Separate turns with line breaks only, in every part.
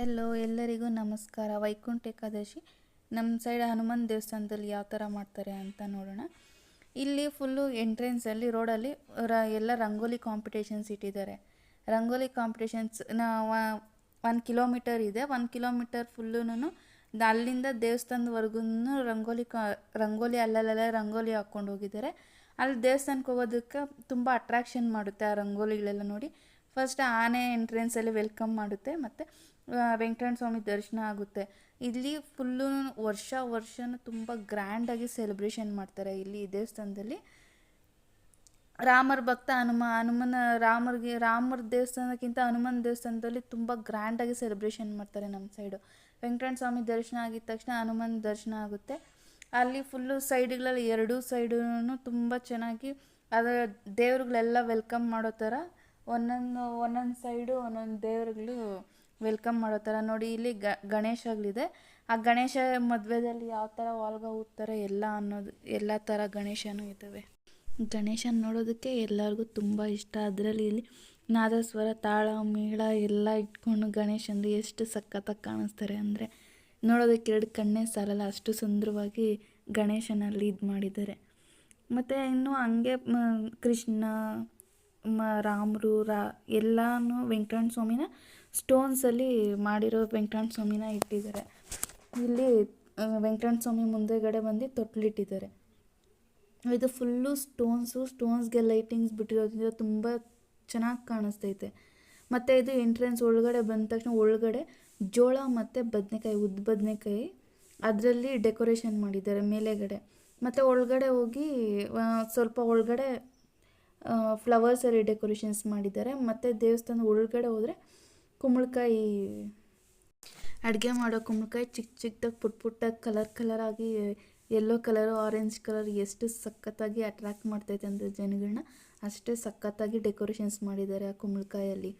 Hello ಎಲ್ಲರಿಗೂ ನಮಸ್ಕಾರ. ವೈಕುಂಠ ಏಕಾದಶಿ. ನಮ್ಮ ಸೈಡ್ ಹನುಮಾನ್ ದೇವಸ್ಥಾನದಲ್ಲಿ ಯಾವ ಥರ ಮಾಡ್ತಾರೆ ಅಂತ ನೋಡೋಣ. ಇಲ್ಲಿ ಫುಲ್ಲು ಎಂಟ್ರೆನ್ಸಲ್ಲಿ ರೋಡಲ್ಲಿ ರ, ಎಲ್ಲ ರಂಗೋಲಿ ಕಾಂಪಿಟೇಷನ್ಸ್ ಇಟ್ಟಿದ್ದಾರೆ. ರಂಗೋಲಿ ಕಾಂಪಿಟೇಷನ್ಸ್ ಒನ್ ಕಿಲೋಮೀಟರ್ ಇದೆ. ಒನ್ ಕಿಲೋಮೀಟರ್ ಫುಲ್ಲುನು ಅಲ್ಲಿಂದ ದೇವಸ್ಥಾನದವರೆಗೂ ರಂಗೋಲಿ ಕಾ, ರಂಗೋಲಿ ಅಲ್ಲಲ್ಲೆಲ್ಲ ರಂಗೋಲಿ ಹಾಕ್ಕೊಂಡು ಹೋಗಿದ್ದಾರೆ. ಅಲ್ಲಿ ದೇವಸ್ಥಾನಕ್ಕೆ ಹೋಗೋದಕ್ಕೆ ತುಂಬ ಅಟ್ರಾಕ್ಷನ್ ಮಾಡುತ್ತೆ ಆ ರಂಗೋಲಿಗಳೆಲ್ಲ ನೋಡಿ. ಫಸ್ಟ್ ಆನೆ ಎಂಟ್ರೆನ್ಸಲ್ಲಿ ವೆಲ್ಕಮ್ ಮಾಡುತ್ತೆ, ಮತ್ತು ವೆಂಕಟರಮಣ ಸ್ವಾಮಿ ದರ್ಶನ ಆಗುತ್ತೆ. ಇಲ್ಲಿ ಫುಲ್ಲು ವರ್ಷ, ವರ್ಷನೂ ತುಂಬ ಗ್ರ್ಯಾಂಡಾಗಿ ಸೆಲೆಬ್ರೇಷನ್ ಮಾಡ್ತಾರೆ ಇಲ್ಲಿ ದೇವಸ್ಥಾನದಲ್ಲಿ. ರಾಮರ ಭಕ್ತ ಹನುಮ, ಹನುಮನ, ರಾಮರಿಗೆ, ರಾಮರ ದೇವಸ್ಥಾನಕ್ಕಿಂತ ಹನುಮನ ದೇವಸ್ಥಾನದಲ್ಲಿ ತುಂಬ ಗ್ರ್ಯಾಂಡಾಗಿ ಸೆಲೆಬ್ರೇಷನ್ ಮಾಡ್ತಾರೆ ನಮ್ಮ ಸೈಡು ವೆಂಕಟರಮಣ ಸ್ವಾಮಿ ದರ್ಶನ ಆಗಿದ ತಕ್ಷಣ ಹನುಮನ ದರ್ಶನ ಆಗುತ್ತೆ. ಅಲ್ಲಿ ಫುಲ್ಲು ಸೈಡ್ಗಳಲ್ಲಿ ಎರಡೂ ಸೈಡೂ ತುಂಬ ಚೆನ್ನಾಗಿ ಅದರ ದೇವ್ರುಗಳೆಲ್ಲ ವೆಲ್ಕಮ್ ಮಾಡೋ ಥರ ಒಂದೊಂದು ಒಂದೊಂದು ಸೈಡು ಒಂದೊಂದು ದೇವ್ರುಗಳು ವೆಲ್ಕಮ್ ಮಾಡೋ ಥರ ನೋಡಿ, ಇಲ್ಲಿ ಗ ಗಣೇಶಗಳಿದೆ ಆ ಗಣೇಶ ಮದುವೆದಲ್ಲಿ ಯಾವ ಥರ ವಾಲ್ಗ ಹೋಗ್ತಾರೆ ಎಲ್ಲ ಅನ್ನೋದು, ಎಲ್ಲ ಥರ ಗಣೇಶನೂ ಇದ್ದಾವೆ. ಗಣೇಶನ ನೋಡೋದಕ್ಕೆ ಎಲ್ಲರಿಗೂ ತುಂಬ ಇಷ್ಟ. ಅದರಲ್ಲಿ ಇಲ್ಲಿ ನಾದಸ್ವರ, ತಾಳ, ಮೇಳ ಎಲ್ಲ ಇಟ್ಕೊಂಡು ಗಣೇಶಂದು ಎಷ್ಟು ಸಖತ್ತಾಗಿ ಕಾಣಿಸ್ತಾರೆ ಅಂದರೆ ನೋಡೋದಕ್ಕೆ ಎರಡು ಕಣ್ಣೇ ಸಾಲಲ್ಲ, ಅಷ್ಟು ಸುಂದರವಾಗಿ ಗಣೇಶನಲ್ಲಿ ಇದು ಮಾಡಿದ್ದಾರೆ. ಮತ್ತು ಇನ್ನು ಹಂಗೆ ಕೃಷ್ಣ ಮ, ರಾಮರು, ರಾ, ಎಲ್ಲನೂ ವೆಂಕಟರಮಣ ಸ್ವಾಮಿನ ಸ್ಟೋನ್ಸಲ್ಲಿ ಮಾಡಿರೋ ವೆಂಕಟರಮಣ ಸ್ವಾಮಿನ ಇಟ್ಟಿದ್ದಾರೆ. ಇಲ್ಲಿ ವೆಂಕಟರಮಣ ಸ್ವಾಮಿ ಮುಂದೆಗಡೆ ಬಂದು ತೊಟ್ಲಿಟ್ಟಿದ್ದಾರೆ. ಇದು ಫುಲ್ಲು ಸ್ಟೋನ್ಸು ಸ್ಟೋನ್ಸ್ಗೆ ಲೈಟಿಂಗ್ಸ್ ಬಿಟ್ಟಿರೋದ್ರಿಂದ ತುಂಬ ಚೆನ್ನಾಗಿ ಕಾಣಿಸ್ತೈತೆ. ಮತ್ತು ಇದು ಎಂಟ್ರೆನ್ಸ್ ಒಳಗಡೆ ಬಂದ ತಕ್ಷಣ ಒಳಗಡೆ ಜೋಳ ಮತ್ತು ಬದನೆಕಾಯಿ, ಉದ್ದ ಬದನೆಕಾಯಿ ಅದರಲ್ಲಿ ಡೆಕೋರೇಷನ್ ಮಾಡಿದ್ದಾರೆ ಮೇಲೆಗಡೆ. ಮತ್ತು ಒಳಗಡೆ ಹೋಗಿ ಸ್ವಲ್ಪ ಒಳಗಡೆ ಫ್ಲವರ್ಸಲ್ಲಿ ಡೆಕೋರೇಷನ್ಸ್ ಮಾಡಿದ್ದಾರೆ. ಮತ್ತು ದೇವಸ್ಥಾನ ಒಳಗಡೆ ಹೋದರೆ ಕುಂಬಳಕಾಯಿ ಅಡುಗೆ ಮಾಡೋ ಕುಂಬಳಕಾಯಿ ಚಿಕ್ಕ ಚಿಕ್ಕದಾಗಿ ಪುಟ್ಟ ಪುಟ್ಟಾಗಿ ಕಲರ್ ಆಗಿ ಯೆಲ್ಲೋ ಕಲರು ಆರೆಂಜ್ ಕಲರ್ ಎಷ್ಟು ಸಖತ್ತಾಗಿ ಅಟ್ರ್ಯಾಕ್ಟ್ ಮಾಡ್ತೈತೆ ಅಂದರೆ ಜನಗಳನ್ನ ಅಷ್ಟೇ ಸಖತ್ತಾಗಿ ಡೆಕೋರೇಷನ್ಸ್ ಮಾಡಿದ್ದಾರೆ ಆ ಕುಂಬಳಕಾಯಲ್ಲಿ.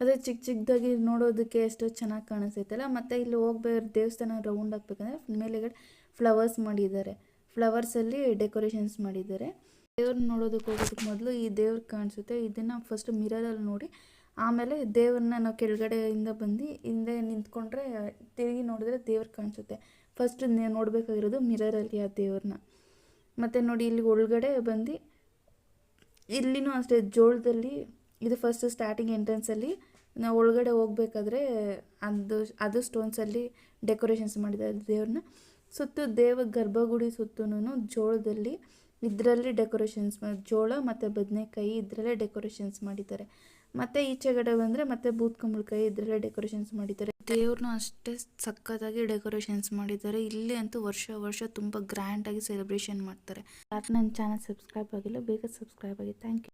ಅದೇ ಚಿಕ್ಕ ಚಿಕ್ಕದಾಗಿ ನೋಡೋದಕ್ಕೆ ಎಷ್ಟೋ ಚೆನ್ನಾಗಿ ಕಾಣಿಸ್ತೈತಲ್ಲ. ಮತ್ತು ಇಲ್ಲಿ ಹೋಗ್ಬೇಕು ದೇವಸ್ಥಾನ ರೌಂಡ್ ಆಗಬೇಕಂದ್ರೆ ಮೇಲೆಗಡೆ ಫ್ಲವರ್ಸ್ ಮಾಡಿದ್ದಾರೆ. ಫ್ಲವರ್ಸಲ್ಲಿ ಡೆಕೋರೇಷನ್ಸ್ ಮಾಡಿದ್ದಾರೆ. ದೇವ್ರನ್ನ ನೋಡೋದಕ್ಕೆ ಹೋಗೋದಕ್ಕೆ ಮೊದಲು ಈ ದೇವ್ರು ಕಾಣಿಸುತ್ತೆ. ಇದನ್ನು ಫಸ್ಟ್ ಮಿರರಲ್ಲಿ ನೋಡಿ, ಆಮೇಲೆ ದೇವ್ರನ್ನ ನಾವು ಕೆಳಗಡೆಯಿಂದ ಬಂದು ಹಿಂದೆ ನಿಂತ್ಕೊಂಡ್ರೆ, ತಿರುಗಿ ನೋಡಿದ್ರೆ ದೇವ್ರು ಕಾಣಿಸುತ್ತೆ. ಫಸ್ಟ್ ನೋಡಬೇಕಾಗಿರೋದು ಮಿರರಲ್ಲಿ ಆ ದೇವ್ರನ್ನ. ಮತ್ತು ನೋಡಿ ಇಲ್ಲಿ ಒಳಗಡೆ ಬಂದು, ಇಲ್ಲಿನೂ ಅಷ್ಟೇ ಜೋಳದಲ್ಲಿ, ಇದು ಫಸ್ಟ್ ಸ್ಟಾರ್ಟಿಂಗ್ ಎಂಟ್ರೆನ್ಸಲ್ಲಿ ನಾವು ಒಳಗಡೆ ಹೋಗ್ಬೇಕಾದ್ರೆ ಅದು ಅದು ಸ್ಟೋನ್ಸಲ್ಲಿ ಡೆಕೋರೇಷನ್ಸ್ ಮಾಡಿದ್ದಾರೆ ದೇವ್ರನ್ನ. ಸುತ್ತು ದೇವ ಗರ್ಭಗುಡಿ ಸುತ್ತೂ ಜೋಳದಲ್ಲಿ ಇದರಲ್ಲಿ ಡೆಕೋರೇಷನ್ಸ್ ಮಾಡಿ ಜೋಳ ಮತ್ತು ಬದನೆಕಾಯಿ ಇದರಲ್ಲೇ ಡೆಕೋರೇಷನ್ಸ್ ಮಾಡಿದ್ದಾರೆ. ಮತ್ತು ಈಚೆಗಡೆ ಬಂದರೆ ಮತ್ತೆ ಬೂತ್ ಕುಂಬಳಕಾಯಿ ಇದರಲ್ಲೇ ಡೆಕೋರೇಷನ್ಸ್ ಮಾಡಿದ್ದಾರೆ. ದೇವ್ರನ್ನೂ ಅಷ್ಟೇ ಸಖತ್ತಾಗಿ ಡೆಕೋರೇಷನ್ಸ್ ಮಾಡಿದ್ದಾರೆ. ಇಲ್ಲಿ ಅಂತೂ ವರ್ಷ ವರ್ಷ ತುಂಬ ಗ್ರ್ಯಾಂಡಾಗಿ ಸೆಲೆಬ್ರೇಷನ್ ಮಾಡ್ತಾರೆ. ಯಾಕೆ ನನ್ನ ಚಾನಲ್ ಸಬ್ಸ್ಕ್ರೈಬ್ ಆಗಿಲ್ಲ, ಬೇಗ ಸಬ್ಸ್ಕ್ರೈಬ್ ಆಗಿ. Thank you